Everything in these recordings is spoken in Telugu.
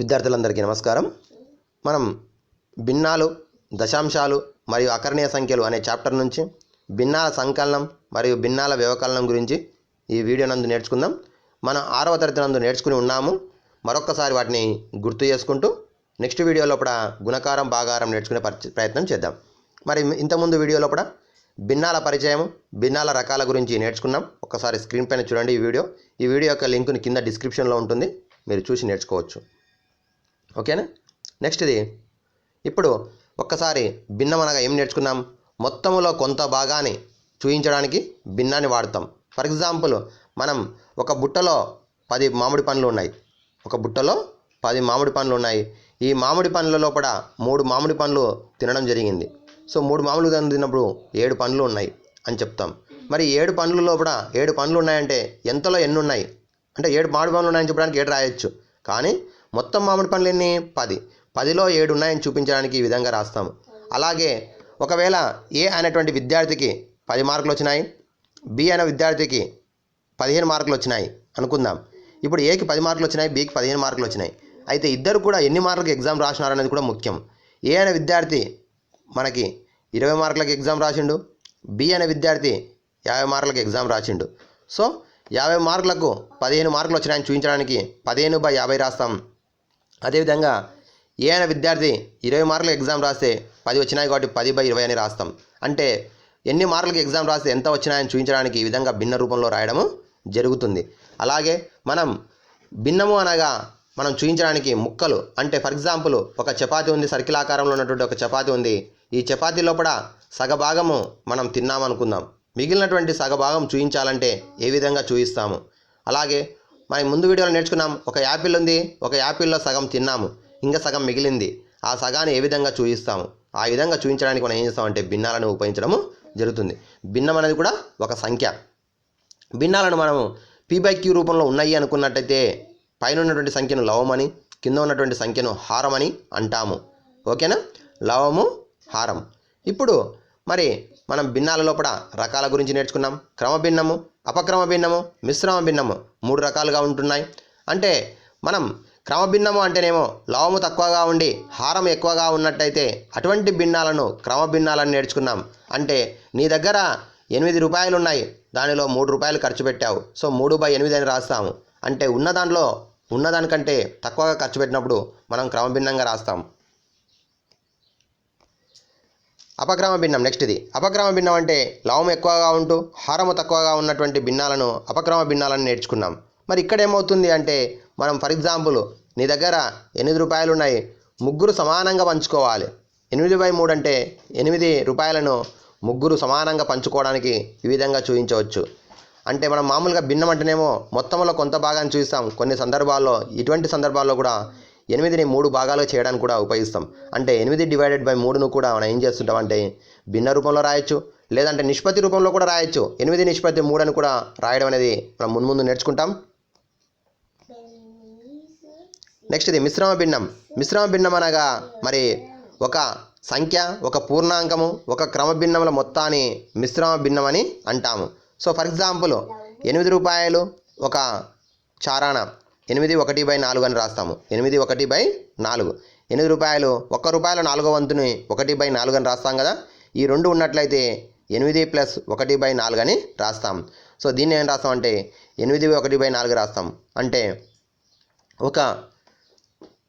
విద్యార్థులందరికీ నమస్కారం. మనం భిన్నాలు దశాంశాలు మరియు అకరణీయ సంఖ్యలు అనే చాప్టర్ నుంచి భిన్నాల సంకలనం మరియు భిన్నాల వ్యవకలనం గురించి ఈ వీడియో నందు నేర్చుకుందాం. మనం ఆరవ తరగతి నందు నేర్చుకుని ఉన్నాము. మరొక్కసారి వాటిని గుర్తు చేసుకుంటూ నెక్స్ట్ వీడియోలో కూడా గుణకారం భాగారం నేర్చుకునే ప్రయత్నం చేద్దాం. మరి ఇంతకుముందు వీడియోలో కూడా భిన్నాల పరిచయం భిన్నాల రకాల గురించి నేర్చుకున్నాం. ఒకసారి స్క్రీన్ పైన చూడండి ఈ వీడియో. ఈ వీడియో యొక్క లింకుని కింద డిస్క్రిప్షన్లో ఉంటుంది. మీరు చూసి నేర్చుకోవచ్చు. ఓకేనా? నెక్స్ట్ ఇది. ఇప్పుడు ఒక్కసారి భిన్నం అనగా ఏం నేర్చుకున్నాం? మొత్తములో కొంత భాగాన్ని చూపించడానికి భిన్నాన్ని వాడతాం. ఫర్ ఎగ్జాంపుల్ మనం ఒక బుట్టలో పది మామిడి పండ్లు ఉన్నాయి. ఒక బుట్టలో పది మామిడి పండ్లు ఉన్నాయి. ఈ మామిడి పండ్ల లోపల మూడు మామిడి పండ్లు తినడం జరిగింది. సో మూడు మామిడి పండ్లు తిన్నప్పుడు ఏడు పండ్లు ఉన్నాయి అని చెప్తాం. మరి ఏడు పండ్లు లోపల ఏడు పండ్లు ఉన్నాయంటే ఎంతలో ఎన్ని ఉన్నాయి? అంటే ఏడు మామిడి పండ్లు ఉన్నాయని చెప్పడానికి ఏడు రాయొచ్చు. కానీ మొత్తం మామిడి పండ్లు ఎన్ని? పది. పదిలో ఏడు ఉన్నాయని చూపించడానికి ఈ విధంగా రాస్తాము అలాగే ఒకవేళ ఏ అనేటువంటి విద్యార్థికి పది మార్కులు వచ్చినాయి బి అనే విద్యార్థికి పదిహేను మార్కులు వచ్చినాయి అనుకుందాం. ఇప్పుడు ఏకి పది మార్కులు వచ్చినాయి బీకి పదిహేను మార్కులు వచ్చినాయి. అయితే ఇద్దరు కూడా ఎన్ని మార్కులకు ఎగ్జామ్ రాసినారనేది కూడా ముఖ్యం. ఏ అనే విద్యార్థి మనకి ఇరవై మార్కులకు ఎగ్జామ్ రాసిండు బి అనే విద్యార్థి యాభై మార్కులకు ఎగ్జామ్ రాసిండు. సో యాభై మార్కులకు పదిహేను మార్కులు వచ్చినాయని చూపించడానికి పదిహేను బై యాభై రాస్తాం. అదేవిధంగా ఏ విద్యార్థి ఇరవై మార్కులకు ఎగ్జామ్ రాస్తే పది వచ్చినాయి కాబట్టి పది బై ఇరవై అని రాస్తాం. అంటే ఎన్ని మార్కులకు ఎగ్జామ్ రాస్తే ఎంత వచ్చినాయని చూపించడానికి ఈ విధంగా భిన్న రూపంలో రాయడము జరుగుతుంది. అలాగే మనం భిన్నము అనగా మనం చూపించడానికి ముక్కలు అంటే ఫర్ ఎగ్జాంపుల్ ఒక చపాతి ఉంది సర్కిల్ ఆకారంలో ఉన్నటువంటి ఒక చపాతి ఉంది. ఈ చపాతి లోపల సగభాగము మనం తిన్నామనుకుందాం. మిగిలినటువంటి సగభాగం చూపించాలంటే ఏ విధంగా చూపిస్తాము? అలాగే మనం ముందు వీడియోలో నేర్చుకున్నాం ఒక యాపిల్ ఉంది ఒక యాపిల్లో సగం తిన్నాము ఇంకా సగం మిగిలింది. ఆ సగాన్ని ఏ విధంగా చూపిస్తాము ఆ విధంగా చూపించడానికి మనం ఏం చేస్తామంటే భిన్నాలను ఉపయోగించడము జరుగుతుంది. భిన్నం అనేది కూడా ఒక సంఖ్య. భిన్నాలను మనము పీ బై క్యూ రూపంలో ఉన్నాయి అనుకున్నట్టయితే పైన ఉన్నటువంటి సంఖ్యను లవమని కింద ఉన్నటువంటి సంఖ్యను హారం అని అంటాము. ఓకేనా? లవము హారం. ఇప్పుడు మరి మనం భిన్నాల లోపల రకాల గురించి నేర్చుకున్నాం. క్రమ భిన్నము అపక్రమ భిన్నము మిశ్రమ భిన్నము మూడు రకాలుగా ఉంటున్నాయి. అంటే మనం క్రమ భిన్నము అంటేనేమో లవము తక్కువగా ఉండి హారం ఎక్కువగా ఉన్నట్టయితే అటువంటి భిన్నాలను క్రమ భిన్నాలను నేర్చుకున్నాం. అంటే నీ దగ్గర ఎనిమిది రూపాయలు ఉన్నాయి దానిలో మూడు రూపాయలు ఖర్చు పెట్టావు. సో మూడు బై ఎనిమిది అని రాస్తాము. అంటే ఉన్న దాంట్లో ఉన్నదానికంటే తక్కువగా ఖర్చు పెట్టినప్పుడు మనం క్రమభిన్నంగా రాస్తాం. అపక్రమ భిన్నం నెక్స్ట్ ఇది. అపక్రమ భిన్నం అంటే లవం ఎక్కువగా ఉంటూ హారము తక్కువగా ఉన్నటువంటి భిన్నాలను అపక్రమ భిన్నాలను నేర్చుకున్నాం. మరి ఇక్కడ ఏమవుతుంది అంటే మనం ఫర్ ఎగ్జాంపుల్ నీ దగ్గర ఎనిమిది రూపాయలు ఉన్నాయి ముగ్గురు సమానంగా పంచుకోవాలి. ఎనిమిది బై మూడు అంటే ఎనిమిది రూపాయలను ముగ్గురు సమానంగా పంచుకోవడానికి ఈ విధంగా చూపించవచ్చు. అంటే మనం మామూలుగా భిన్నం అంటేనేమో మొత్తంలో కొంత భాగాన్ని చూస్తాం కొన్ని సందర్భాల్లో ఇటువంటి సందర్భాల్లో కూడా ఎనిమిదిని మూడు భాగాలుగా చేయడానికి కూడా ఉపయోగిస్తాం. అంటే ఎనిమిది డివైడెడ్ బై మూడును కూడా మనం ఏం చేస్తుంటాం అంటే భిన్న రూపంలో రాయొచ్చు లేదంటే నిష్పత్తి రూపంలో కూడా రాయొచ్చు. ఎనిమిది నిష్పత్తి మూడు అని కూడా రాయడం అనేది మనం ముందు ముందు నేర్చుకుంటాం. నెక్స్ట్ ఇది మిశ్రమ భిన్నం. మిశ్రమ భిన్నం అనగా మరి ఒక సంఖ్య ఒక పూర్ణాంకము ఒక క్రమ భిన్నముల మొత్తాన్ని మిశ్రమ భిన్నం అని అంటాము. సో ఫర్ ఎగ్జాంపుల్ ఎనిమిది రూపాయలు ఒక చారాణ ఎనిమిది ఒకటి బై నాలుగు అని రాస్తాము. ఎనిమిది ఒకటి బై నాలుగు. ఎనిమిది రూపాయలు ఒక్క రూపాయల నాలుగో వంతుని ఒకటి బై నాలుగు అని రాస్తాం కదా. ఈ రెండు ఉన్నట్లయితే ఎనిమిది ప్లస్ ఒకటి బై నాలుగు అని రాస్తాం. సో దీన్ని ఏం రాస్తాం అంటే ఎనిమిది ఒకటి బై నాలుగు రాస్తాం. అంటే ఒక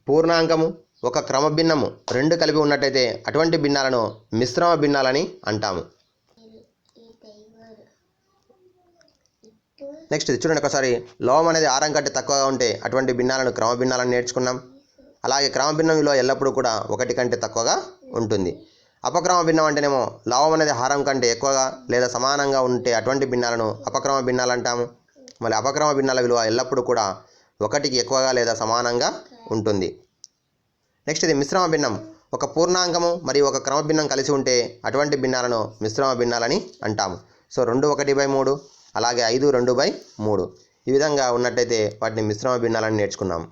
పూర్ణాంకము ఒక క్రమ భిన్నము రెండు కలిపి ఉన్నట్టయితే అటువంటి భిన్నాలను మిశ్రమ భిన్నాలని అంటాము. నెక్స్ట్ ఇది చూడండి ఒకసారి. లోవం అనేది ఆరం కంటే తక్కువగా ఉంటే అటువంటి భిన్నాలను క్రమ భిన్నాలను నేర్చుకున్నాం. అలాగే క్రమ భిన్నం విలువ ఎల్లప్పుడూ కూడా ఒకటి కంటే తక్కువగా ఉంటుంది. అపక్రమ భిన్నం అంటేనేమో లవం అనేది హారం కంటే ఎక్కువగా లేదా సమానంగా ఉంటే అటువంటి భిన్నాలను అపక్రమ భిన్నాలు అంటాము. మళ్ళీ అపక్రమ భిన్నాల విలువ ఎల్లప్పుడూ కూడా ఒకటికి ఎక్కువగా లేదా సమానంగా ఉంటుంది. నెక్స్ట్ ఇది మిశ్రమ భిన్నం. ఒక పూర్ణాంకము మరియు ఒక క్రమ భిన్నం కలిసి ఉంటే అటువంటి భిన్నాలను మిశ్రమ భిన్నాలని అంటాము. సో రెండు ఒకటి బై మూడు. అలాగే ఐదు రెండు బై మూడు. ఈ విధంగా ఉన్నట్టయితే వాటిని మిశ్రమ భిన్నాలని నేర్చుకున్నాం.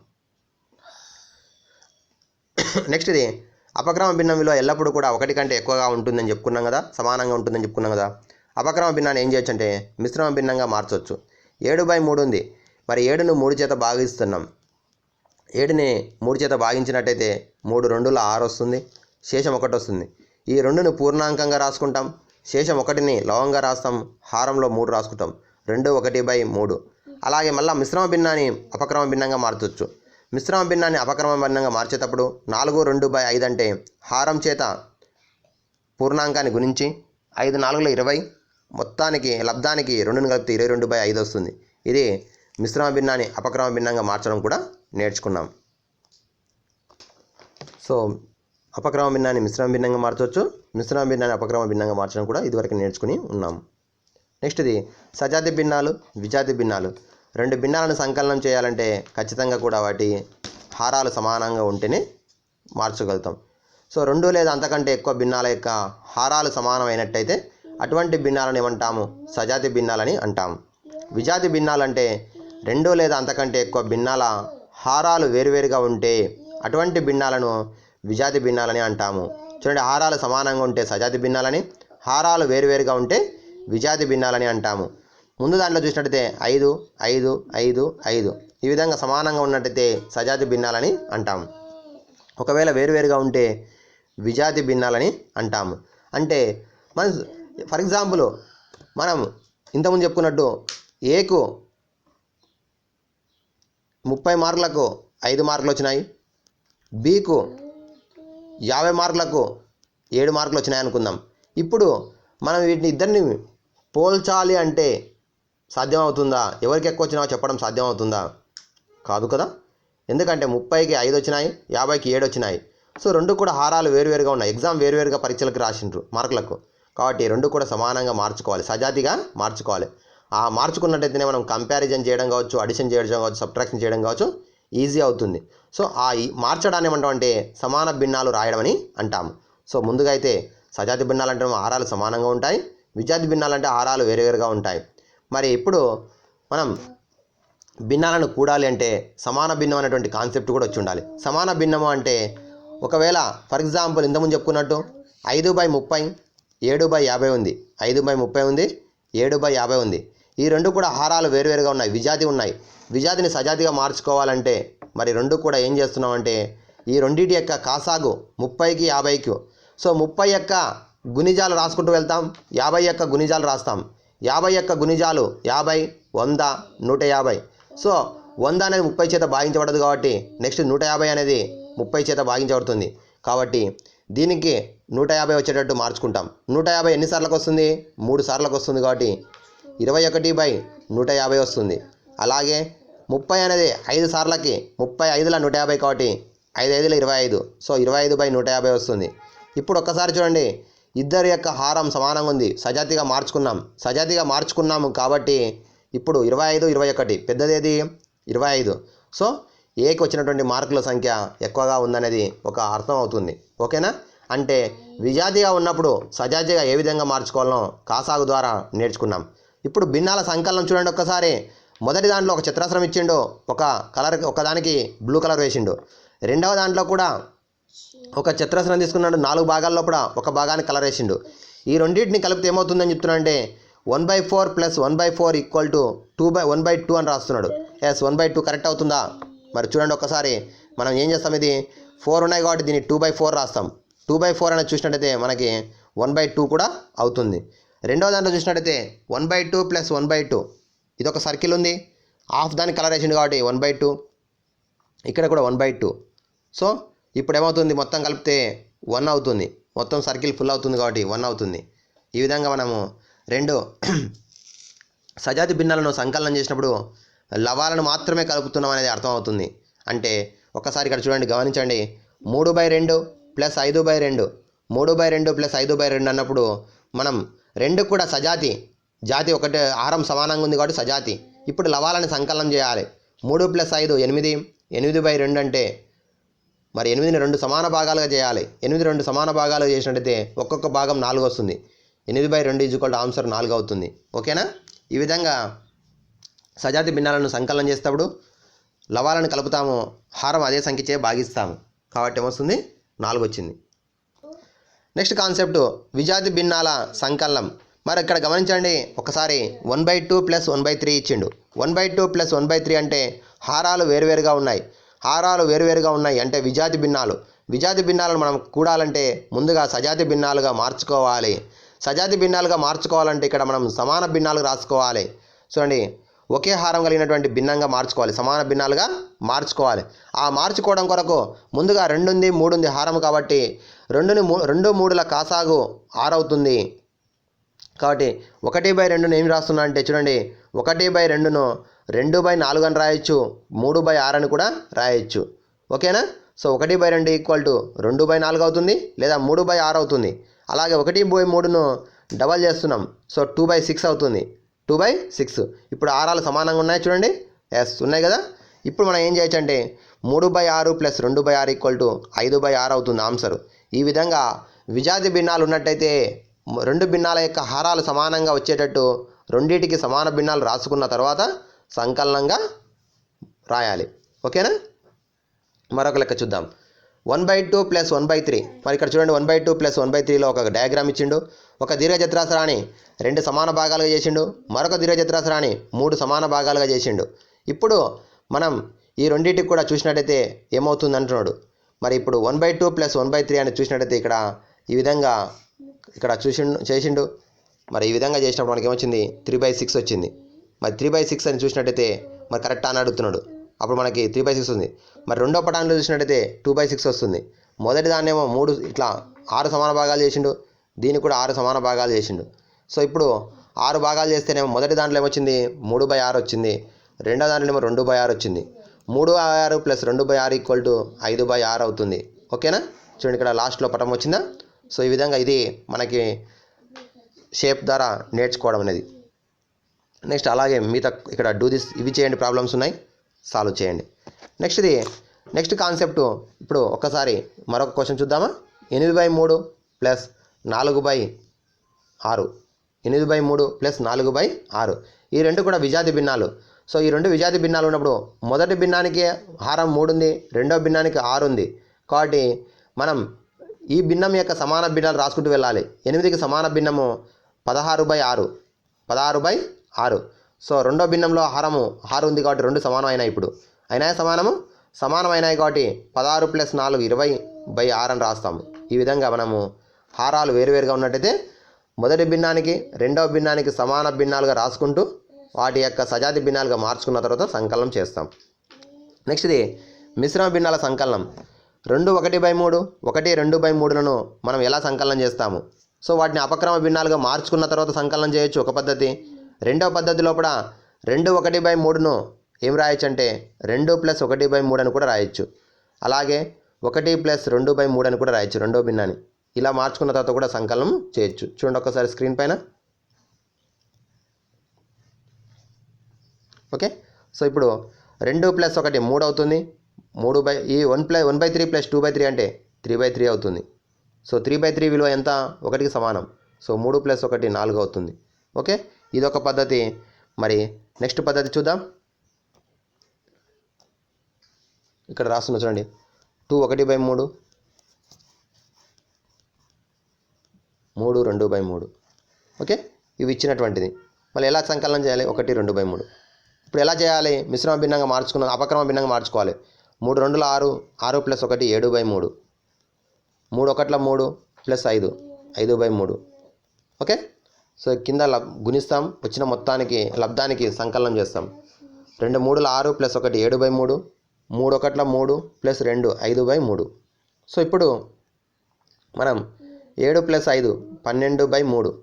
నెక్స్ట్ ఇది అపక్రమ భిన్నం విలువ ఎల్లప్పుడూ కూడా ఒకటి కంటే ఎక్కువగా ఉంటుందని చెప్పుకున్నాం కదా సమానంగా ఉంటుందని చెప్పుకున్నాం కదా. అపక్రమ భిన్నాన్ని ఏం చేయొచ్చు అంటే మిశ్రమ భిన్నంగా మార్చవచ్చు ఏడు బై మూడు ఉంది. మరి ఏడును మూడు చేత భాగిస్తున్నాం. ఏడుని మూడు చేత భాగించినట్టయితే మూడు రెండుల ఆరు వస్తుంది. శేషం ఒకటి వస్తుంది. ఈ రెండును పూర్ణాంకంగా రాసుకుంటాం. శేషం ఒకటిని లవంగా రాస్తాం హారంలో మూడు రాసుకుంటాం. రెండు ఒకటి బై మూడు. అలాగే మళ్ళీ మిశ్రమ భిన్నాన్ని అపక్రమ భిన్నంగా మార్చవచ్చు మిశ్రమ భిన్నాన్ని అపక్రమ భిన్నంగా మార్చేటప్పుడు నాలుగు రెండు బై ఐదు అంటే హారం చేత పూర్ణాంకాన్ని గుణించి ఐదు నాలుగులో ఇరవై మొత్తానికి లబ్ధానికి రెండును కలిపితే ఇరవై రెండు బై ఐదు వస్తుంది. ఇది మిశ్రమ భిన్నాన్ని అపక్రమ భిన్నంగా మార్చడం కూడా నేర్చుకున్నాం. సో అపక్రమ భిన్నాన్ని మిశ్రమ భిన్నంగా మార్చవచ్చు. మిశ్రమ భిన్నాన్ని అపక్రమ భిన్నంగా మార్చడం కూడా ఇదివరకు నేర్చుకుని ఉన్నాం. నెక్స్ట్ ఇది సజాతి భిన్నాలు విజాతి భిన్నాలు. రెండు భిన్నాలను సంకలనం చేయాలంటే ఖచ్చితంగా కూడా వాటి హారాలు సమానంగా ఉంటేనే మార్చగలుగుతాం. సో రెండు లేదా అంతకంటే ఎక్కువ భిన్నాల యొక్క హారాలు సమానమైనట్టయితే అటువంటి భిన్నాలను ఏమంటాము? సజాతి భిన్నాలని అంటాము విజాతి భిన్నాలంటే రెండు లేదా అంతకంటే ఎక్కువ భిన్నాల హారాలు వేరువేరుగా ఉంటే అటువంటి భిన్నాలను విజాతి భిన్నాలని అంటాము. చూడండి హారాలు సమానంగా ఉంటే సజాతి భిన్నాలని హారాలు వేరువేరుగా ఉంటే విజాతి భిన్నాలని అంటాము. ముందు దాంట్లో చూసినట్టయితే ఐదు ఐదు ఐదు ఐదు. ఈ విధంగా సమానంగా ఉన్నట్టయితే సజాతి భిన్నాలని అంటాము. ఒకవేళ వేరువేరుగా ఉంటే విజాతి భిన్నాలని అంటాము. అంటే మన ఫర్ ఎగ్జాంపుల్ మనం ఇంతకుముందు చెప్పుకున్నట్టు ఏకు ముప్పై మార్కులకు ఐదు మార్కులు వచ్చినాయి బీకు యాభై మార్కులకు ఏడు మార్కులు వచ్చినాయి అనుకుందాం. ఇప్పుడు మనం వీటిని ఇద్దరిని పోల్చాలి అంటే సాధ్యమవుతుందా? ఎవరికి ఎక్కువ వచ్చినావో చెప్పడం సాధ్యమవుతుందా? కాదు కదా? ఎందుకంటే ముప్పైకి ఐదు వచ్చినాయి యాభైకి ఏడు వచ్చినాయి. సో రెండు కూడా హారాలు వేరువేరుగా ఉన్నాయి. ఎగ్జామ్ వేరువేరుగా పరీక్షలకు రాసిండ్రు మార్కులకు. కాబట్టి రెండు కూడా సమానంగా మార్చుకోవాలి. సజాతిగా మార్చుకోవాలి. ఆ మార్చుకున్నట్టయితేనే మనం కంపారిజన్ చేయడం కావచ్చు అడిషన్ చేయడం కావచ్చు సబ్ట్రాక్షన్ చేయడం కావచ్చు ఈజీ అవుతుంది. సో ఆ ఈ మార్చడాన్ని ఏమంటాం అంటే సమాన భిన్నాలు రాయడం అని అంటాము. సో ముందుగా అయితే సజాతి భిన్నాలు అంటే హారాలు సమానంగా ఉంటాయి. విజాతి భిన్నాలు అంటే హారాలు వేరువేరుగా ఉంటాయి. మరి ఇప్పుడు మనం భిన్నాలను కూడాలి అంటే సమాన భిన్నం అనేటువంటి కాన్సెప్ట్ కూడా వచ్చి ఉండాలి. సమాన భిన్నము అంటే ఒకవేళ ఫర్ ఎగ్జాంపుల్ ఇంతకుముందు చెప్పుకున్నట్టు ఐదు బై ముప్పై ఏడు బై యాభై ఉంది. ఐదు బై ముప్పై ఉంది ఏడు బై యాభై ఉంది. ఈ రెండు కూడా హారాలు వేరువేరుగా ఉన్నాయి విజాతి ఉన్నాయి. విజాతిని సజాతిగా మార్చుకోవాలంటే మరి రెండు కూడా ఏం చేస్తున్నామంటే ఈ రెండింటి యొక్క కాసాగు ముప్పైకి యాభైకి. సో ముప్పై యొక్క గుణిజాలు రాసుకుంటూ వెళ్తాం యాభై యొక్క గుణిజాలు రాస్తాం. యాభై యొక్క గుణిజాలు యాభై వంద నూట యాభై. సో వంద అనేది ముప్పై చేత భాగించబడదు కాబట్టి నెక్స్ట్ నూట యాభై అనేది ముప్పై చేత భాగించబడుతుంది. కాబట్టి దీనికి నూట యాభై వచ్చేటట్టు మార్చుకుంటాం. నూట యాభై ఎన్ని సార్లకు వస్తుంది? మూడు సార్లకు వస్తుంది కాబట్టి ఇరవై ఒకటి బై నూట యాభై వస్తుంది. అలాగే ముప్పై అనేది ఐదు సార్లకి ముప్పై ఐదుల నూట యాభై కాబట్టి ఐదు ఐదుల ఇరవై ఐదు. సో ఇరవై ఐదు బై నూట యాభై వస్తుంది. ఇప్పుడు ఒక్కసారి చూడండి. ఇద్దరి యొక్క హారం సమానంగా ఉంది. సజాతిగా మార్చుకున్నాం. సజాతిగా మార్చుకున్నాము కాబట్టి ఇప్పుడు ఇరవై ఐదు ఇరవై ఒకటి. పెద్దదేది? ఇరవై ఐదు. సో ఏకి వచ్చినటువంటి మార్కుల సంఖ్య ఎక్కువగా ఉందనేది ఒక అర్థం అవుతుంది. ఓకేనా? అంటే విజాతిగా ఉన్నప్పుడు సజాతిగా ఏ విధంగా మార్చుకోవాలనో కాసాగు ద్వారా నేర్చుకున్నాం. ఇప్పుడు భిన్నాల సంకలనం చూడండి ఒక్కసారి. మొదటి దాంట్లో ఒక చిత్రాసనం ఇచ్చిండు. ఒక కలర్ ఒకదానికి బ్లూ కలర్ వేసిండు. రెండవ దాంట్లో కూడా ఒక చిత్రాసనం తీసుకున్నాడు. నాలుగు భాగాల్లో కూడా ఒక భాగానికి కలర్ వేసిండు. ఈ రెండింటిని కలిపితే ఏమవుతుందని చెప్తున్నా అంటే one by four plus one by four equal to two by one by two అని రాస్తున్నాడు. Yes one by two correct అవుతుందా? మరి చూడండి ఒకసారి మనం ఏం చేస్తాం ఇది? ఫోర్ ఉన్నాయి కాబట్టి దీన్ని టూ బై ఫోర్ రాస్తాం. టూ బై ఫోర్ అనేది చూసినట్టయితే మనకి వన్ బై టూ కూడా అవుతుంది. రెండో దాంట్లో చూసినట్టయితే one by two plus one by two ఇది ఒక సర్కిల్ ఉంది. హాఫ్ దాని కలర్ వేసిండు కాబట్టి వన్ బై టూ ఇక్కడ కూడా వన్ బై టూ సో ఇప్పుడు ఏమవుతుంది? మొత్తం కలిపితే వన్ అవుతుంది. మొత్తం సర్కిల్ ఫుల్ అవుతుంది కాబట్టి వన్ అవుతుంది. ఈ విధంగా మనము రెండు సజాతి భిన్నాలను సంకలనం చేసినప్పుడు లవాలను మాత్రమే కలుపుతున్నాం అనేది అర్థమవుతుంది. అంటే ఒక్కసారి ఇక్కడ చూడండి గమనించండి. మూడు బై రెండు ప్లస్ ఐదు బై రెండు. మూడు బై రెండు ప్లస్ ఐదు బై రెండు అన్నప్పుడు మనం రెండు కూడా సజాతి. జాతి ఒకటే ఆహారం సమానంగా ఉంది కాబట్టి సజాతి. ఇప్పుడు లవాలని సంకలనం చేయాలి. మూడు ప్లస్ ఐదు ఎనిమిది. ఎనిమిది బై రెండు అంటే మరి ఎనిమిదిని రెండు సమాన భాగాలుగా చేయాలి. ఎనిమిది రెండు సమాన భాగాలుగా చేసినట్టయితే ఒక్కొక్క భాగం నాలుగు వస్తుంది. ఎనిమిది బై రెండు ఈజ్వల్ టు ఆన్సర్ నాలుగు అవుతుంది. ఓకేనా? ఈ విధంగా సజాతి భిన్నాలను సంకలనం చేసేటప్పుడు లవాలను కలుపుతాము. హారం అదే సంఖ్యచే భాగిస్తాము. కాబట్టి ఏమొస్తుంది? నాలుగు వచ్చింది. నెక్స్ట్ కాన్సెప్ట్ విజాతి భిన్నాల సంకలనం. మరి ఇక్కడ గమనించండి ఒకసారి one by two plus one by three ఇచ్చిండు. One by two plus one by three అంటే హారాలు వేరువేరుగా ఉన్నాయి. హారాలు వేరువేరుగా ఉన్నాయి అంటే విజాతి భిన్నాలు. విజాతి భిన్నాలను మనం కూడాలంటే ముందుగా సజాతి భిన్నాలుగా మార్చుకోవాలి. సజాతి భిన్నాలుగా మార్చుకోవాలంటే ఇక్కడ మనం సమాన భిన్నాలు రాసుకోవాలి. చూడండి ఒకే హారం కలిగినటువంటి భిన్నంగా మార్చుకోవాలి. సమాన భిన్నాలుగా మార్చుకోవాలి. ఆ మార్చుకోవడం కొరకు ముందుగా రెండుంది మూడుంది హారం కాబట్టి రెండుని మూ రెండు మూడుల కాసాగు ఆరవుతుంది. కాబట్టి ఒకటి బై రెండును ఏం రాస్తున్నా అంటే చూడండి ఒకటి బై రెండును రెండు బై నాలుగు అని రాయొచ్చు మూడు బై ఆరు అని కూడా రాయొచ్చు. ఓకేనా? సో ఒకటి బై రెండు ఈక్వల్ టు రెండు బై నాలుగు అవుతుంది లేదా మూడు బై ఆరు అవుతుంది. అలాగే ఒకటి బై మూడును డబల్ చేస్తున్నాం సో టూ బై సిక్స్ అవుతుంది. Two by six. ఇప్పుడు ఆరాలు సమానంగా ఉన్నాయి చూడండి. ఎస్ ఉన్నాయి కదా? ఇప్పుడు మనం ఏం చేయొచ్చు అంటే మూడు బై ఆరు ప్లస్ రెండు బై ఆరు ఈక్వల్ టు ఐదు బై ఆరు అవుతుంది ఆన్సర్. ఈ విధంగా విజాతి భిన్నాలు ఉన్నట్టయితే రెండు భిన్నాల యొక్క హారాలు సమానంగా వచ్చేటట్టు రెండింటికి సమాన భిన్నాలు రాసుకున్న తర్వాత సంకలనంగా రాయాలి. ఓకేనా? మరొక లెక్క చూద్దాం. One by two plus one by three. మరి ఇక్కడ చూడండి one by two plus one by త్రీలో ఒక డయాగ్రామ్ ఇచ్చిండు. ఒక దీర్ఘచతురాస్రాన్ని రెండు సమాన భాగాలుగా చేసిండు. మరొక దీర్ఘచతురాస్రాన్ని మూడు సమాన భాగాలుగా చేసిండు. ఇప్పుడు మనం ఈ రెండింటికి కూడా చూసినట్టయితే ఏమవుతుంది అంటున్నాడు మరి ఇప్పుడు one by two plus one by three అని చూసినట్టయితే ఇక్కడ ఈ విధంగా ఇక్కడ చూసిండు చేసిండు. మరి ఈ విధంగా చేసినప్పుడు మనకి ఏమొచ్చింది? త్రీ బై సిక్స్ వచ్చింది. మరి త్రీ బై సిక్స్ అని చూసినట్టయితే మరి కరెక్ట్ అని అడుగుతున్నాడు. అప్పుడు మనకి త్రీ బై సిక్స్ ఉంది. మరి రెండో పటాన్లో చూసినట్టయితే టూ బై సిక్స్ వస్తుంది. మొదటి దాన్నేమో మూడు ఇట్లా ఆరు సమాన భాగాలు చేసిండు. దీనికి కూడా ఆరు సమాన భాగాలు చేసిండు. సో ఇప్పుడు ఆరు భాగాలు చేస్తేనేమో మొదటి దాంట్లో ఏమొచ్చింది? మూడు బై ఆరు వచ్చింది. రెండో దాంట్లో ఏమో రెండు బై ఆరు వచ్చింది. మూడు బై ఆరు ప్లస్ రెండు బై ఆరు ఈక్వల్ టు ఐదు బై ఆరు అవుతుంది. ఓకేనా? చూడండి ఇక్కడ లాస్ట్లో పటం వచ్చిందా? సో ఈ విధంగా ఇది మనకి షేప్ ద్వారా నేర్చుకోవడం అనేది. నెక్స్ట్ అలాగే మిగతా ఇక్కడ డూ దిస్ ఇవి చేయండి ప్రాబ్లమ్స్ ఉన్నాయి సాల్వ్ చేయండి. నెక్స్ట్ ఇది నెక్స్ట్ కాన్సెప్ట్ ఇప్పుడు ఒక్కసారి మరొక క్వశ్చన్ చూద్దామా? ఎనిమిది బై మూడు ప్లస్ నాలుగు బై ఆరు. ఎనిమిది బై మూడు ప్లస్ నాలుగు బై ఆరు. ఈ రెండు కూడా విజాతి భిన్నాలు. సో ఈ రెండు విజాతి భిన్నాలు ఉన్నప్పుడు మొదటి భిన్నానికి హారం మూడు ఉంది రెండో భిన్నానికి ఆరు ఉంది కాబట్టి మనం ఈ భిన్నం యొక్క సమాన భిన్నాలు రాసుకుంటూ వెళ్ళాలి. ఎనిమిదికి సమాన భిన్నము పదహారు బై ఆరు. పదహారు బై ఆరు. సో రెండో భిన్నంలో హారము ఆరు ఉంది కాబట్టి రెండు సమానం అయినాయి ఇప్పుడు. అయినా సమానము? సమానమైనాయి కాబట్టి పదహారు ప్లస్ నాలుగు ఇరవై బై ఆరు అని రాస్తాము. ఈ విధంగా మనము హారాలు వేరువేరుగా ఉన్నట్టయితే మొదటి భిన్నానికి రెండవ భిన్నానికి సమాన భిన్నాలుగా రాసుకుంటూ వాటి యొక్క సజాతి భిన్నాలుగా మార్చుకున్న తర్వాత సంకలనం చేస్తాం. నెక్స్ట్ ఇది మిశ్రమ భిన్నాల సంకలనం. రెండు ఒకటి బై మూడు ఒకటి రెండు బై మూడులను మనం ఎలా సంకలనం చేస్తాము? సో వాటిని అపక్రమ భిన్నాలుగా మార్చుకున్న తర్వాత సంకలనం చేయొచ్చు ఒక పద్ధతి. రెండవ పద్ధతి లోపల రెండు ఒకటి బై మూడును ఏం రాయొచ్చు అంటే రెండు ప్లస్ ఒకటి బై మూడు అని కూడా రాయొచ్చు. అలాగే ఒకటి ప్లస్ రెండు బై మూడు అని కూడా రాయొచ్చు రెండో భిన్నాన్ని. ఇలా మార్చుకున్న తర్వాత కూడా సంకలనం చేయొచ్చు. చూడండి ఒకసారి స్క్రీన్ పైన. ఓకే? సో ఇప్పుడు రెండు ప్లస్ ఒకటి మూడు అవుతుంది. మూడు బై ఈ one plus one by three plus two by three అంటే త్రీ బై త్రీ అవుతుంది. సో త్రీ బై త్రీ విలువ ఎంత? ఒకటికి సమానం. సో మూడు ప్లస్ ఒకటి నాలుగు అవుతుంది. ఓకే? ఇదొక పద్ధతి. మరి నెక్స్ట్ పద్ధతి చూద్దాం. ఇక్కడ రాస్తున్నా చూడండి. టూ ఒకటి బై మూడు. మూడు రెండు బై మూడు. ఓకే? ఇవి ఇచ్చినటువంటిది. మళ్ళీ ఎలా సంకలనం చేయాలి? ఒకటి రెండు బై మూడు. ఇప్పుడు ఎలా చేయాలి? మిశ్రమ భిన్నంగా మార్చుకున్న. అపక్రమ భిన్నంగా మార్చుకోవాలి. మూడు రెండుల ఆరు ఆరు ప్లస్ ఒకటి ఏడు బై మూడు. మూడు ఒకట్ల మూడు ప్లస్ ఐదు ఐదు బై మూడు. ఓకే? సో కింద లబ్ గుణిస్తాం. వచ్చిన మొత్తానికి లబ్ధానికి సంకలనం చేస్తాం. రెండు మూడుల ఆరు ప్లస్ ఒకటి ఏడు బై మూడు. మూడు ఒకట్ల మూడు ప్లస్ రెండు ఐదు బై మూడు. సో ఇప్పుడు మనం ఏడు ప్లస్ ఐదు పన్నెండు బై మూడు.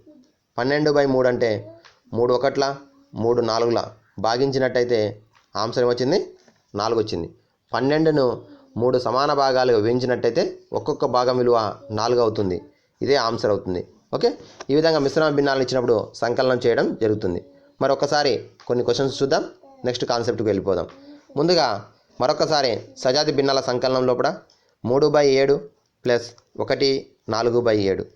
పన్నెండు బై మూడు అంటే మూడు ఒకట్ల మూడు నాలుగుల. భాగించినట్టయితే ఆన్సర్ ఏమొచ్చింది? నాలుగు వచ్చింది. పన్నెండును మూడు సమాన భాగాలుగా వేయించినట్టయితే ఒక్కొక్క భాగం విలువ నాలుగు అవుతుంది. ఇదే ఆన్సర్ అవుతుంది. ఓకే? ఈ విధంగా మిశ్రమ భిన్నాలను ఇచ్చినప్పుడు సంకలనం చేయడం జరుగుతుంది. మరి ఒక్కసారి కొన్ని క్వశ్చన్స్ చూద్దాం. నెక్స్ట్ కాన్సెప్ట్కి వెళ్ళిపోదాం. ముందుగా మరొకసారి సజాతి భిన్నాల సంకలనం లోపల మూడు బై ఏడు ప్లస్ ఒకటి నాలుగు బై ఏడు.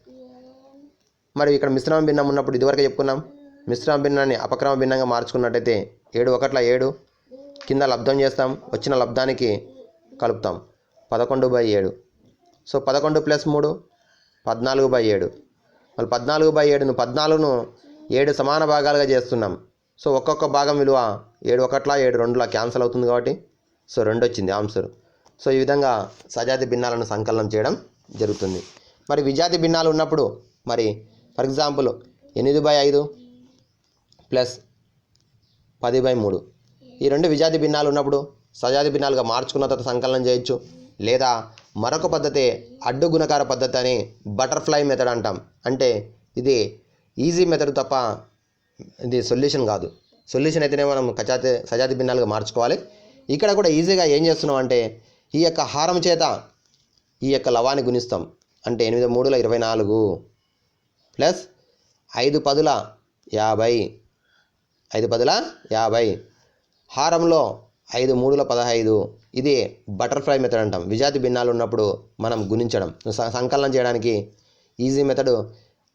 మరి ఇక్కడ మిశ్రమ భిన్నం ఉన్నప్పుడు ఇదివరకు చెప్పుకున్నాం. మిశ్రమ భిన్నాన్ని అపక్రమ భిన్నంగా మార్చుకున్నట్టయితే ఏడు ఒకట్ల ఏడు కింద లబ్ధం చేస్తాం వచ్చిన లబ్ధానికి కలుపుతాం. పదకొండు బై ఏడు. సో పదకొండు ప్లస్ మూడు పద్నాలుగు బై ఏడు. మళ్ళీ పద్నాలుగు బై ఏడును పద్నాలుగును ఏడు సమాన భాగాలుగా చేస్తున్నాం. సో ఒక్కొక్క భాగం విలువ ఏడు ఒకట్ల ఏడు రెండులా క్యాన్సిల్ అవుతుంది కాబట్టి సో రెండు వచ్చింది ఆన్సర్. సో ఈ విధంగా సజాతి భిన్నాలను సంకలనం చేయడం జరుగుతుంది. మరి విజాతి భిన్నాలు ఉన్నప్పుడు మరి ఫర్ ఎగ్జాంపుల్ ఎనిమిది బై ఐదు ప్లస్ పది బై మూడు. ఈ రెండు విజాతి భిన్నాలు ఉన్నప్పుడు సజాతి భిన్నాలుగా మార్చుకున్న తర్వాత సంకలనం చేయొచ్చు. లేదా మరొక పద్ధతి అడ్డు గుణకార పద్ధతి అని బటర్ఫ్లై మెథడ్ అంటాం. అంటే ఇది ఈజీ మెథడ్ తప్ప ఇది సొల్యూషన్ కాదు. సొల్యూషన్ అయితేనే మనం కచాతి సజాతి భిన్నాలుగా మార్చుకోవాలి. ఇక్కడ కూడా ఈజీగా ఏం చేస్తున్నాం అంటే ఈ యొక్క హారం చేత ఈ యొక్క లవాన్ని గుణిస్తాం. అంటే ఎనిమిది మూడుల ఇరవై నాలుగు ప్లస్ ఐదు పదుల యాభై. ఐదు పదుల యాభై. హారంలో ఐదు మూడుల పదహైదు. ఇది బటర్ఫ్లై మెథడ్ అంటాం. విజాతి భిన్నాలు ఉన్నప్పుడు మనం గుణించడం. స- సంకలనం చేయడానికి ఈజీ మెథడ్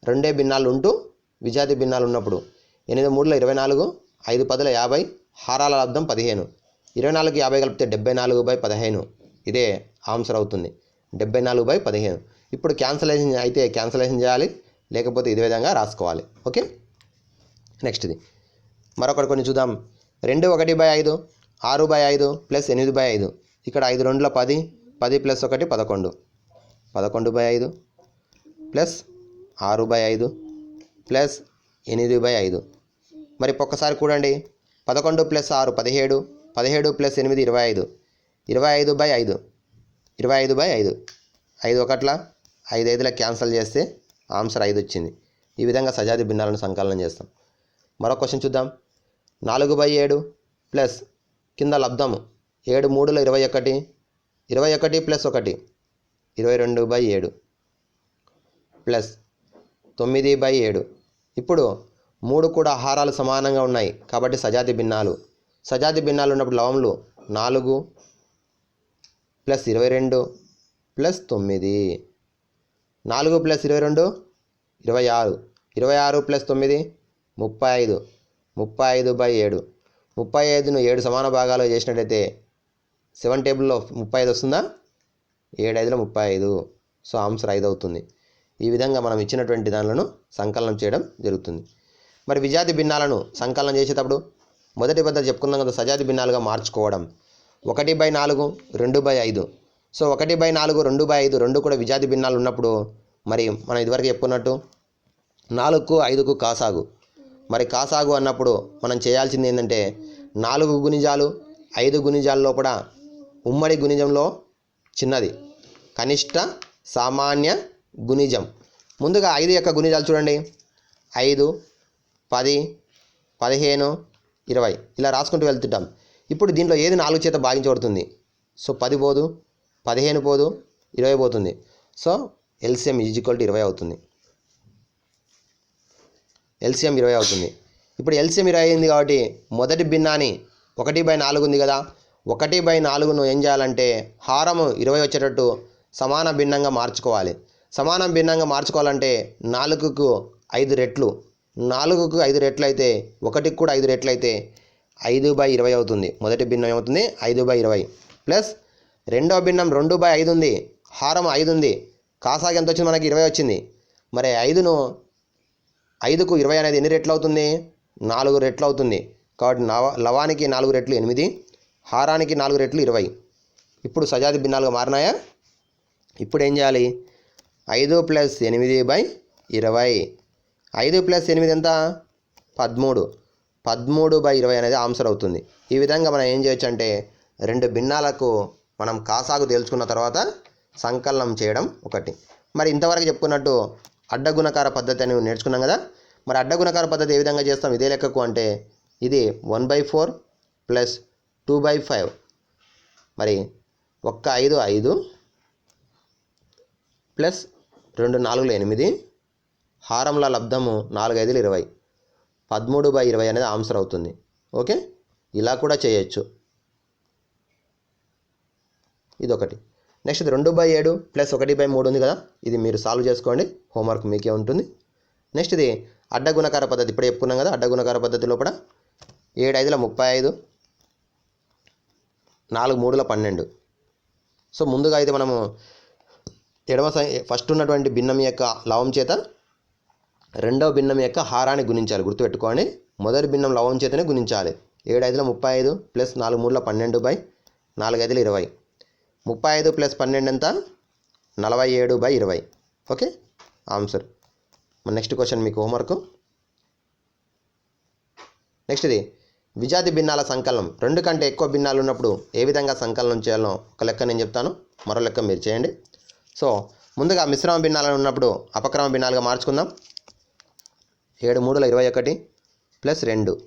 రెండే భిన్నాలు ఉంటూ విజాతి భిన్నాలు ఉన్నప్పుడు. ఎనిమిది మూడుల ఇరవై నాలుగు ఐదు పదుల యాభై హారాల లబ్ధం పదిహేను. ఇరవై నాలుగు యాభై కలిపితే డెబ్బై నాలుగు బై పదిహేను. ఇదే ఆన్సర్ అవుతుంది. డెబ్బై నాలుగు బై పదిహేను. ఇప్పుడు క్యాన్సలేషన్ అయితే క్యాన్సలేషన్ చేయాలి. లేకపోతే ఇదే విధంగా రాసుకోవాలి. ఓకే? నెక్స్ట్ది. మరొకటి కొన్ని చూద్దాం. రెండు ఒకటి బై ఐదు ఆరు బై ఐదు ప్లస్ ఎనిమిది బై ఐదు. ఇక్కడ ఐదు రెండుల పది పది ప్లస్ ఒకటి పదకొండు. పదకొండు బై ఐదు ప్లస్ ఆరు బై ఐదు ప్లస్ ఎనిమిది బై ఐదు. మరి ఒక్కసారి కూడండి పదకొండు ప్లస్ ఆరు పదిహేడు పదిహేడు ప్లస్ ఎనిమిది ఇరవై ఐదు. ఇరవై ఐదు బై ఐదు. ఇరవై ఐదు బై ఐదు. ఐదు ఒకట్ల ఐదు ఐదుల క్యాన్సిల్ చేస్తే ఆన్సర్ ఐదు వచ్చింది. ఈ విధంగా సజాతి భిన్నాలను సంకలనం చేస్తాం. మరో క్వశ్చన్ చూద్దాం. నాలుగు బై ఏడు ప్లస్ కింద లబ్ధము. ఏడు మూడులో ఇరవై ఒకటి ఇరవై ఒకటి ప్లస్ ఒకటి ఇరవై రెండు బై ఏడు ప్లస్ తొమ్మిది బై ఏడు. ఇప్పుడు మూడు కూడా ఆహారాలు సమానంగా ఉన్నాయి కాబట్టి సజాతి భిన్నాలు. సజాతి భిన్నాలు ఉన్నప్పుడు లవములు నాలుగు ప్లస్ ఇరవై రెండు ప్లస్ తొమ్మిది. నాలుగు ప్లస్ ఇరవై రెండు ఇరవై ఆరు. ఇరవై ఆరు ప్లస్ తొమ్మిది ముప్పై ఐదు. ముప్పై ఐదు బై ఏడు. ముప్పై ఐదును ఏడు సమాన భాగాలు చేసినట్టయితే సెవెన్ టేబుల్లో ముప్పై ఐదు వస్తుందా? ఏడు ఐదులో ముప్పై ఐదు. సో ఆన్సర్ ఐదు అవుతుంది. ఈ విధంగా మనం ఇచ్చినటువంటి దానిలను సంకలనం చేయడం జరుగుతుంది. మరి విజాతి భిన్నాలను సంకలనం చేసేటప్పుడు మొదటి పద్ధతి చెప్పుకుందాం కదా సజాతి భిన్నాలుగా మార్చుకోవడం. ఒకటి బై నాలుగు రెండు బై ఐదు. సో ఒకటి బై నాలుగు రెండు బై ఐదు రెండు కూడా విజాతి భిన్నాలు ఉన్నప్పుడు మరి మనం ఇదివరకు చెప్పుకున్నట్టు నాలుగుకు ఐదుకు కాసాగు. మరి కాసాగు అన్నప్పుడు మనం చేయాల్సింది ఏంటంటే నాలుగు గుణిజాలు ఐదు గుణిజాల లోపల ఉమ్మడి గుణిజంలో చిన్నది. కనిష్ట సామాన్య గుణిజం. ముందుగా ఐదు యొక్క గుణిజాలు చూడండి. ఐదు పది పదిహేను ఇరవై. ఇలా రాసుకుంటూ వెళ్తుంటాం. ఇప్పుడు దీంట్లో ఏది నాలుగు చేత భాగించబడుతుంది? సో పది పోదు పదిహేను పోదు ఇరవై పోతుంది. సో ఎల్సిఎం ఈజ్వల్ టు ఇరవై అవుతుంది. ఎల్సిఎం ఇరవై అవుతుంది. ఇప్పుడు ఎల్సిఎం ఇరవై అయింది కాబట్టి మొదటి భిన్నాన్ని ఒకటి బై నాలుగు ఉంది కదా. ఒకటి బై నాలుగును ఏం చేయాలంటే హారము ఇరవై వచ్చేటట్టు సమాన భిన్నంగా మార్చుకోవాలి. సమానం భిన్నంగా మార్చుకోవాలంటే నాలుగుకు ఐదు రెట్లు. నాలుగుకు ఐదు రెట్లు అయితే ఒకటికి కూడా ఐదు రెట్లు అయితే ఐదు బై ఇరవై అవుతుంది. మొదటి భిన్నం ఏమవుతుంది? ఐదు బై ఇరవై. ప్లస్ రెండో భిన్నం రెండు బై ఐదు ఉంది. హారం ఐదు ఉంది. కాసాగి ఎంత వచ్చింది? మనకి ఇరవై వచ్చింది. మరి ఐదును ఐదుకు ఇరవై అనేది ఎన్ని రెట్లు అవుతుంది? నాలుగు రెట్లు అవుతుంది. కాబట్టి నవ లవానికి నాలుగు రెట్లు ఎనిమిది హారానికి నాలుగు రెట్లు ఇరవై. ఇప్పుడు సజాతి భిన్నాలుగా మారినాయా? ఇప్పుడు ఏం చేయాలి? ఐదు ప్లస్ ఎనిమిది బై ఇరవై. ఐదు ప్లస్ ఎనిమిది ఎంత? పదమూడు. పదమూడు బై ఇరవై అనేది ఆన్సర్ అవుతుంది. ఈ విధంగా మనం ఏం చేయొచ్చు అంటే రెండు భిన్నాలకు మనం కాసాగు తేల్చుకున్న తర్వాత సంకలనం చేయడం ఒకటి. మరి ఇంతవరకు చెప్పుకున్నట్టు అడ్డగుణకార పద్ధతి అని నేర్చుకున్నాం కదా. మరి అడ్డగుణకార పద్ధతి ఏ విధంగా చేస్తాం? ఇదే లెక్కకు అంటే ఇది one by four plus two by five. మరి ఒక్క ఐదు ఐదు ప్లస్ రెండు నాలుగులు ఎనిమిది. హారంల లబ్ధము నాలుగు ఐదులు ఇరవై. పదమూడు బై ఇరవై అనేది ఆన్సర్ అవుతుంది. ఓకే? ఇలా కూడా చేయొచ్చు. ఇది ఒకటి నెక్స్ట్ ఇది రెండు బై ఏడు ప్లస్ ఒకటి బై మూడు ఉంది కదా ఇది మీరు సాల్వ్ చేసుకోండి. హోంవర్క్ మీకే ఉంటుంది. నెక్స్ట్ ఇది అడ్డగుణకార పద్ధతి ఇప్పుడే చెప్పుకున్నాం కదా అడ్డగుణకార పద్ధతి లోపల ఏడు ఐదుల ముప్పై ఐదు నాలుగు మూడుల పన్నెండు. సో ముందుగా అయితే మనము ఎడమ ఫస్ట్ ఉన్నటువంటి భిన్నం యొక్క లవం చేత రెండవ భిన్నం యొక్క హారాన్ని గుణించాలి. గుర్తుపెట్టుకోండి. మొదటి భిన్నం లవం చేతనే గుణించాలి. ఏడు ఐదుల ముప్పై ఐదు ప్లస్ నాలుగు మూడుల పన్నెండు బై నాలుగు ఐదుల ఇరవై. ముప్పై ఐదు ప్లస్ పన్నెండు ఎంత? నలభై ఏడు బై ఇరవై. ఓకే? ఆన్సర్. నెక్స్ట్ క్వశ్చన్ మీకు హోంవర్క్. నెక్స్ట్ ఇది. విజాతి భిన్నాల సంకలనం. రెండు కంటే ఎక్కువ భిన్నాలు ఉన్నప్పుడు ఏ విధంగా సంకలనం చేయాలో ఒక లెక్క నేను చెప్తాను. మరో లెక్క మీరు చేయండి. సో ముందుగా మిశ్రమ భిన్నాలు ఉన్నప్పుడు అపక్రమ భిన్నాలుగా మార్చుకుందాం. ఏడు మూడుల ఇరవై ఒకటి ప్లస్ రెండు.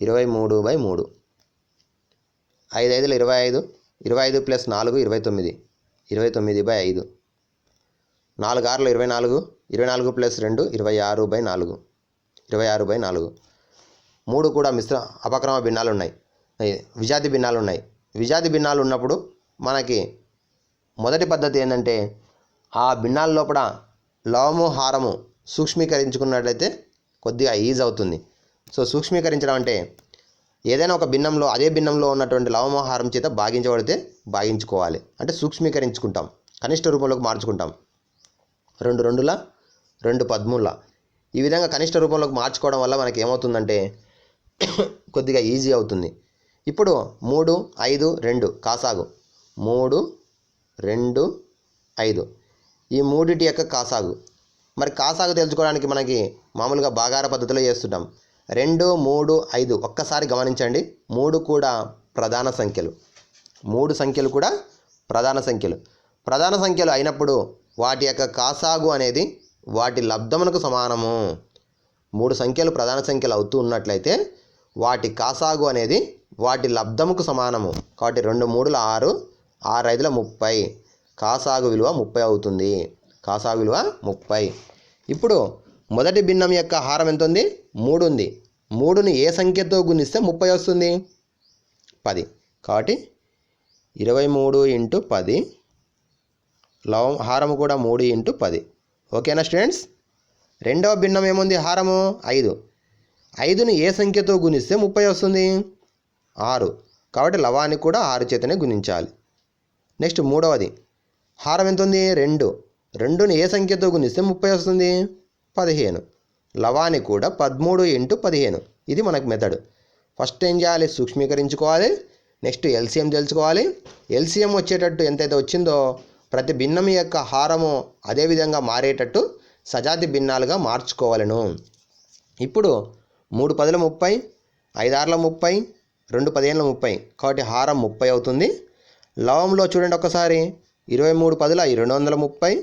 ఇరవై మూడు బై మూడు. ఐదు ఐదుల ఇరవై ఐదు. ఇరవై ఐదు ప్లస్ నాలుగు ఇరవై తొమ్మిది. ఇరవై తొమ్మిది బై ఐదు. నాలుగు ఆరులు ఇరవై నాలుగు ఇరవై నాలుగు ప్లస్ రెండు ఇరవై ఆరు బై నాలుగు. ఇరవై ఆరు బై నాలుగు. మూడు కూడా మిశ్ర అపక్రమ భిన్నాలు ఉన్నాయి విజాతి భిన్నాలు ఉన్నాయి విజాతి భిన్నాలు ఉన్నప్పుడు మనకి మొదటి పద్ధతి ఏంటంటే ఆ భిన్నాల లోపల లవము హారము సూక్ష్మీకరించుకున్నట్లయితే కొద్దిగా ఈజ్ అవుతుంది సో సూక్ష్మీకరించడం అంటే ఏదైనా ఒక భిన్నంలో అదే భిన్నంలో ఉన్నటువంటి లవమోహారం చేత భాగించబడితే భాగించుకోవాలి అంటే సూక్ష్మీకరించుకుంటాం. కనిష్ట రూపంలోకి మార్చుకుంటాం. రెండు రెండుల రెండు పద్మూల. ఈ విధంగా కనిష్ట రూపంలోకి మార్చుకోవడం వల్ల మనకి ఏమవుతుందంటే కొద్దిగా ఈజీ అవుతుంది. ఇప్పుడు మూడు ఐదు రెండు కాసాగు. మూడు రెండు ఐదు. ఈ మూడిటి యొక్క కాసాగు. మరి కాసాగు తెలుసుకోవడానికి మనకి మామూలుగా బాగార పద్ధతిలో చేస్తుంటాం. రెండు మూడు ఐదు. ఒక్కసారి గమనించండి. మూడు కూడా ప్రధాన సంఖ్యలు. మూడు సంఖ్యలు కూడా ప్రధాన సంఖ్యలు. ప్రధాన సంఖ్యలు అయినప్పుడు వాటి యొక్క కాసాగు అనేది వాటి లబ్ధమునకు సమానము. మూడు సంఖ్యలు ప్రధాన సంఖ్యలు అవుతూ ఉన్నట్లయితే వాటి కాసాగు అనేది వాటి లబ్ధముకు సమానము. కాబట్టి రెండు మూడుల ఆరు ఆరు ఐదుల ముప్పై. కాసాగు విలువ ముప్పై అవుతుంది. కాసాగు విలువ ముప్పై. ఇప్పుడు మొదటి భిన్నం యొక్క హారం ఎంత ఉంది మూడు ఉంది. మూడుని ఏ సంఖ్యతో గుణిస్తే ముప్పై వస్తుంది? పది. కాబట్టి ఇరవై మూడు ఇంటూ పది. లవం హారము కూడా మూడు ఇంటూ పది. ఓకేనా స్టూడెంట్స్? రెండవ భిన్నం ఏముంది హారము? ఐదు. ఐదుని ఏ సంఖ్యతో గుణిస్తే ముప్పై వస్తుంది? ఆరు. కాబట్టి లవాన్ని కూడా ఆరు చేతనే గుణించాలి. నెక్స్ట్ మూడవది. హారం ఎంత ఉంది రెండు. రెండుని ఏ సంఖ్యతో గుణిస్తే ముప్పై వస్తుంది? పదిహేను. లవాన్ని కూడా పదమూడు ఇంటూ పదిహేను. ఇది మనకు మెథడ్. ఫస్ట్ ఏం చేయాలి? సూక్ష్మీకరించుకోవాలి. నెక్స్ట్ ఎల్సిఎం తెలుసుకోవాలి. ఎల్సిఎం వచ్చేటట్టు ఎంతైతే వచ్చిందో ప్రతి భిన్నం యొక్క హారము అదే విధంగా మారేటట్టు సజాతి భిన్నాలుగా మార్చుకోవాలను. ఇప్పుడు మూడు పదుల ముప్పై ఐదారుల ముప్పై రెండు పదిహేనుల ముప్పై. కాబట్టి హారం ముప్పై అవుతుంది. లవంలో చూడండి ఒకసారి ఇరవై మూడు పదుల రెండు వందల ముప్పై.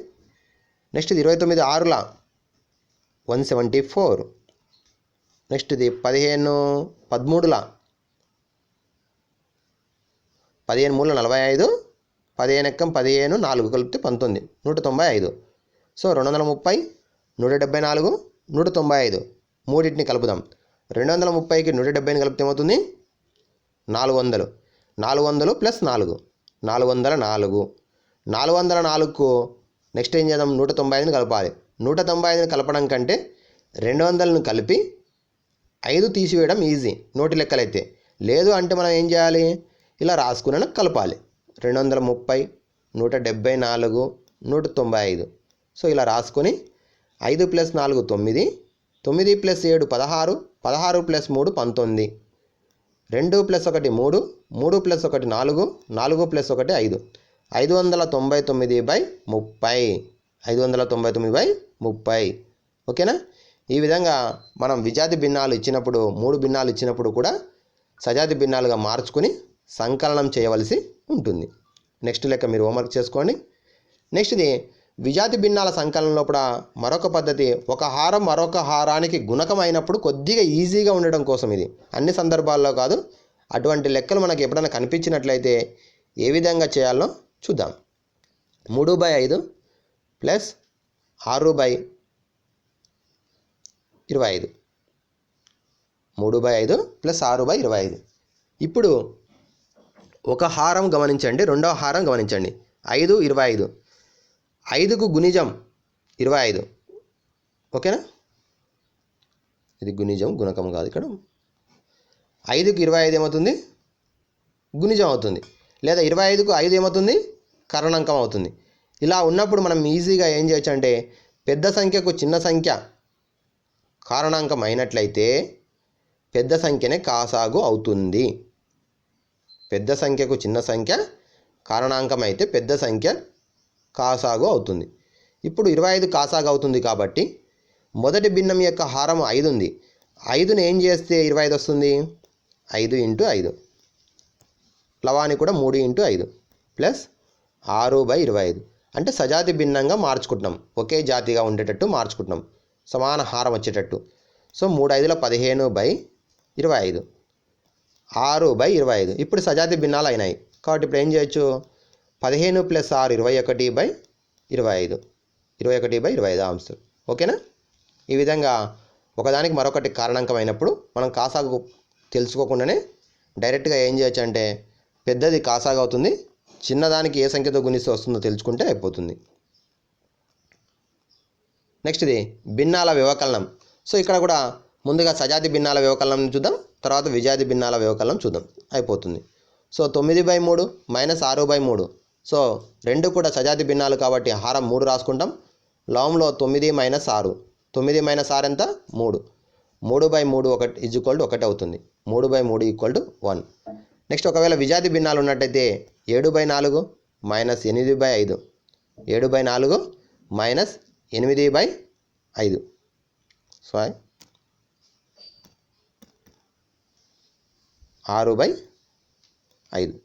నెక్స్ట్ ఇరవై తొమ్మిది ఆరుల వన్ సెవెంటీ ఫోర్. నెక్స్ట్ది పదిహేను పదమూడుల. పదిహేను మూడుల నలభై ఐదు పదిహేను ఎక్కం పదిహేను నాలుగు కలిపితే పంతొమ్మిది నూట తొంభై ఐదు. సో రెండు వందల ముప్పై నూట డెబ్బై నాలుగు నూట తొంభై ఐదు. మూడింటిని కలుపుదాం. రెండు వందల ముప్పైకి నూట డెబ్బైని కలిపితే ఏమవుతుంది? నాలుగు వందలు నాలుగు వందలు ప్లస్ నాలుగు. నాలుగు వందల నాలుగు. నాలుగు వందల నాలుగుకు నెక్స్ట్ ఏం చేద్దాం? నూట తొంభై ఐదుని కలపాలి. నూట తొంభై ఐదుని కలపడం కంటే రెండు వందలను కలిపి ఐదు తీసివేయడం ఈజీ. నోటి లెక్కలైతే. లేదు అంటే మనం ఏం చేయాలి? ఇలా రాసుకున్న కలపాలి. రెండు వందల ముప్పై నూట డెబ్బై నాలుగు నూట తొంభై ఐదు. సో ఇలా రాసుకొని ఐదు ప్లస్ నాలుగు తొమ్మిది తొమ్మిది ప్లస్ ఏడు పదహారు పదహారు ప్లస్ మూడు పంతొమ్మిది. రెండు ప్లస్ ఒకటి మూడు మూడు ప్లస్ ఒకటి నాలుగు నాలుగు ప్లస్ ఒకటి ఐదు. ఐదు వందల తొంభై తొమ్మిది బై ముప్పై. ఐదు వందల తొంభై తొమ్మిది బై ముప్పై. ఓకేనా? ఈ విధంగా మనం విజాతి భిన్నాలు ఇచ్చినప్పుడు మూడు భిన్నాలు ఇచ్చినప్పుడు కూడా సజాతి భిన్నాలుగా మార్చుకుని సంకలనం చేయవలసి ఉంటుంది. నెక్స్ట్ లెక్క మీరు హోంవర్క్ చేసుకోండి. నెక్స్ట్ ఇది విజాతి భిన్నాల సంకలనం లోపల మరొక పద్ధతి ఒక హారం మరొక హారానికి గుణకం అయినప్పుడు కొద్దిగా ఈజీగా ఉండడం కోసం ఇది. అన్ని సందర్భాల్లో కాదు అటువంటి లెక్కలు మనకు ఎప్పుడైనా కనిపించినట్లయితే ఏ విధంగా చేయాలో చూద్దాం. మూడు బై ఐదు ప్లస్ ఆరు బై ఇరవై ఐదు. మూడు బై ఐదు ప్లస్ ఆరు బై ఇరవై ఐదు. ఇప్పుడు ఒక హారం గమనించండి రెండవ హారం గమనించండి. ఐదు ఇరవై ఐదు. ఐదుకు గుణిజం ఇరవై ఐదు. ఓకేనా? ఇది గుణిజం గుణకం కాదు ఇక్కడ. ఐదుకు ఇరవై ఐదు ఏమవుతుంది? గుణిజం అవుతుంది. లేదా ఇరవై ఐదుకు ఐదు ఏమవుతుంది? కరణాంకం అవుతుంది. ఇలా ఉన్నప్పుడు మనం ఈజీగా ఏం చేయొచ్చు అంటే పెద్ద సంఖ్యకు చిన్న సంఖ్య కారణాంకం అయినట్లయితే పెద్ద సంఖ్యనే కాసాగు అవుతుంది. పెద్ద సంఖ్యకు చిన్న సంఖ్య కారణాంకం అయితే పెద్ద సంఖ్య కాసాగు అవుతుంది. ఇప్పుడు ఇరవై ఐదు కాసాగు అవుతుంది కాబట్టి మొదటి భిన్నం యొక్క హారం ఐదు ఉంది. ఐదుని ఏం చేస్తే ఇరవై ఐదు వస్తుంది? ఐదు ఇంటూ ఐదు. లవాని కూడా మూడు ఇంటూ ఐదు ప్లస్ ఆరు బై ఇరవై ఐదు. అంటే సజాతి భిన్నంగా మార్చుకుంటున్నాం. ఒకే జాతిగా ఉండేటట్టు మార్చుకుంటున్నాం. సమాన హారం వచ్చేటట్టు. సో మూడు ఐదుల పదిహేను బై ఇరవై ఐదు ఆరు బై ఇరవై ఐదు ఇప్పుడు సజాతి భిన్నాలు అయినాయి. కాబట్టి ఇప్పుడు ఏం చేయొచ్చు? పదిహేను ప్లస్ ఆరు ఇరవై ఒకటి బై ఇరవై ఐదు ఇరవై ఒకటి బై ఇరవై ఐదు ఆంశాలు ఓకేనా? ఈ విధంగా ఒకదానికి మరొకటి కారణాంకం అయినప్పుడు మనం కాసాగు తెలుసుకోకుండానే డైరెక్ట్గా ఏం చేయొచ్చు అంటే పెద్దది కాసాగు అవుతుంది చిన్నదానికి ఏ సంఖ్యతో గుణిస్తే వస్తుందో తెలుసుకుంటే అయిపోతుంది. నెక్స్ట్ ఇది భిన్నాల వ్యవకలనం. సో ఇక్కడ కూడా ముందుగా సజాతి భిన్నాల వ్యవకలనం చూద్దాం తర్వాత విజాతి భిన్నాల వ్యవకలనం చూద్దాం అయిపోతుంది. సో తొమ్మిది బై మూడు మైనస్ ఆరు బై మూడు. సో రెండు కూడా సజాతి భిన్నాలు కాబట్టి హారం మూడు రాసుకుంటాం. లవంలో తొమ్మిది మైనస్ ఆరు. తొమ్మిది మైనస్ ఆరు ఎంత? మూడు. మూడు బై మూడు ఒకటి ఈజ్ ఈక్వల్ టు ఒకటి అవుతుంది. మూడు బై మూడు ఈక్వల్ టు వన్. నెక్స్ట్ ఒకవేళ విజాతి భిన్నాలు ఉన్నట్టయితే ఏడు బై నాలుగు మైనస్ ఎనిమిది బై ఐదు. ఏడు బై నాలుగు మైనస్ ఎనిమిది బై ఐదు. సారీ ఆరు బై ఐదు.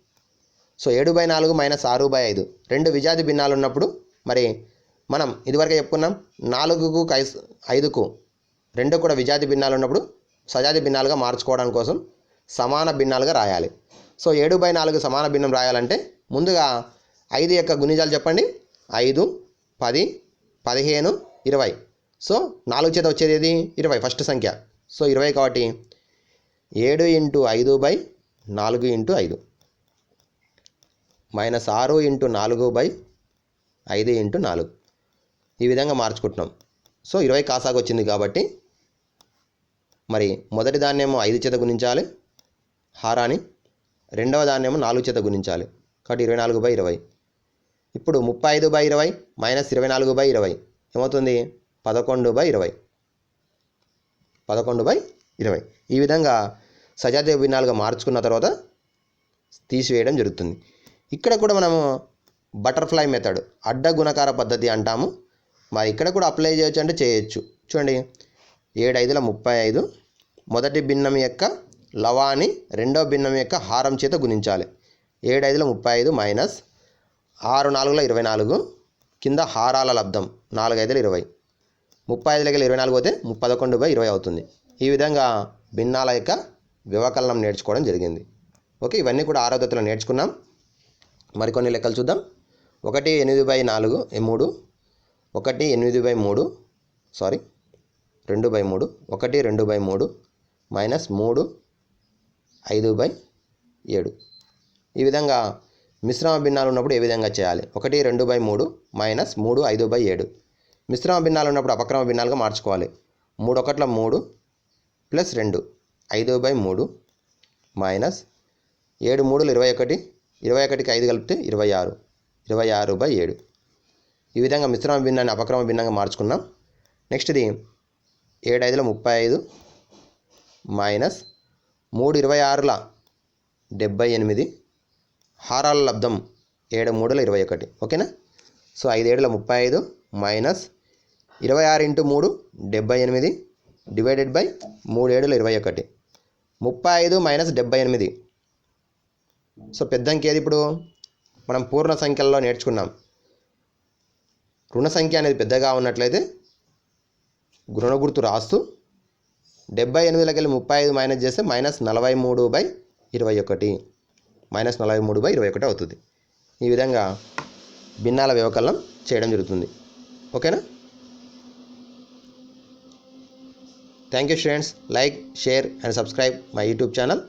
సో ఏడు బై నాలుగు మైనస్ ఆరు బై ఐదు. రెండు విజాతి భిన్నాలు ఉన్నప్పుడు మరి మనం ఇదివరకు చెప్పుకున్నాం నాలుగుకు కైస్ ఐదుకు రెండు కూడా విజాతి భిన్నాలు ఉన్నప్పుడు సజాతి భిన్నాలుగా మార్చుకోవడం కోసం సమాన భిన్నాలుగా రాయాలి. సో ఏడు బై నాలుగు సమాన భిన్నం రాయాలంటే ముందుగా ఐదు యొక్క గుణిజాలు చెప్పండి. ఐదు పది పదిహేను ఇరవై. సో నాలుగు చేత వచ్చేది ఏది? ఇరవై ఫస్ట్ సంఖ్య. సో ఇరవై కాబట్టి ఏడు ఇంటూ ఐదు బై నాలుగు ఇంటూ ఐదు. మైనస్ ఆరు ఇంటూ నాలుగు బై ఐదు ఇంటూ నాలుగు. ఈ విధంగా మార్చుకుంటున్నాం. సో ఇరవై కాసాకు వచ్చింది కాబట్టి మరి మొదటి దాన్నేమో ఐదు చేత గుణించాలి. హారాన్ని రెండవ దాన్నేమో నాలుగు చేత గుణించాలి. కాబట్టి ఇరవై నాలుగు బై ఇరవై. ఇప్పుడు ముప్పై ఐదు బై ఇరవై మైనస్ ఇరవై నాలుగు బై ఇరవై. ఏమవుతుంది? పదకొండు బై ఇరవై. పదకొండు బై ఇరవై. ఈ విధంగా సజాతీయ విభిన్నాలుగా మార్చుకున్న తర్వాత తీసివేయడం జరుగుతుంది. ఇక్కడ కూడా మనము బటర్ఫ్లై మెథడ్ అడ్డ గుణకార పద్ధతి అంటాము. మరి ఇక్కడ కూడా అప్లై చేయొచ్చు అంటే చేయొచ్చు. చూడండి. ఏడు ఐదుల ముప్పై ఐదు. మొదటి భిన్నం యొక్క లవాని రెండో భిన్నం యొక్క హారం చేత గుణించాలి. ఏడు ఐదుల ముప్పై ఐదు మైనస్ ఆరు నాలుగుల ఇరవై నాలుగు కింద హారాల లబ్ధం నాలుగు ఐదుల ఇరవై. ముప్పై ఐదులకి ఇరవై నాలుగు పోతే పదకొండు బై ఇరవై అవుతుంది. ఈ విధంగా భిన్నాల యొక్క వ్యవకలనం నేర్చుకోవడం జరిగింది. ఓకే ఇవన్నీ కూడా ఆరో తరగతిలో నేర్చుకున్నాం. మరికొన్ని లెక్కలు చూద్దాం. ఒకటి ఎనిమిది బై నాలుగు మూడు ఒకటి ఎనిమిది బై మూడు సారీ రెండు బై మూడు ఒకటి రెండు బై మూడు మైనస్ మూడు ఐదు బై ఏడు. ఈ విధంగా మిశ్రమ భిన్నాలు ఉన్నప్పుడు ఏ విధంగా చేయాలి? ఒకటి రెండు బై మూడు మైనస్ మూడు ఐదు బై ఏడు. మిశ్రమ భిన్నాలు ఉన్నప్పుడు అపక్రమ భిన్నాలుగా మార్చుకోవాలి. మూడు ఒకట్ల మూడు ప్లస్ రెండు ఐదు బై మూడు మైనస్ ఏడు మూడులు ఇరవై ఒకటి ఇరవై ఒకటికి ఐదు కలిపితే ఇరవై ఆరు ఇరవై ఆరు బై ఏడు. ఈ విధంగా మిశ్రమ భిన్నాన్ని అపక్రమ భిన్నంగా మార్చుకున్నాం. నెక్స్ట్ది ఏడు ఐదుల ముప్పై ఐదు మైనస్ మూడు ఇరవై ఆరుల డెబ్బై ఎనిమిది హారాల లబ్ధం ఏడు మూడుల ఇరవై ఒకటి. ఓకేనా? సో ఐదేడుల ముప్పై ఐదు మైనస్ ఇరవై ఆరు ఇంటూ మూడు డెబ్బై ఎనిమిది డివైడెడ్ బై మూడు ఏడుల ఇరవై ఒకటి. ముప్పై ఐదు మైనస్ డెబ్బై ఎనిమిది. సో పెద్దంకేది ఏది ఇప్పుడు? మనం పూర్ణ సంఖ్యల్లో నేర్చుకున్నాం. రుణ సంఖ్య అనేది పెద్దగా ఉన్నట్లయితే రుణ గుర్తు రాస్తూ డెబ్బై ఎనిమిదిలోకి వెళ్ళి ముప్పై ఐదు మైనస్ చేస్తే మైనస్ నలభై మూడు బై ఇరవై ఒకటి. మైనస్ నలభై మూడు బై ఇరవై ఒకటి అవుతుంది. ఈ విధంగా భిన్నాల వ్యవకలనం చేయడం జరుగుతుంది. ఓకేనా? Thank you students like share and subscribe my YouTube channel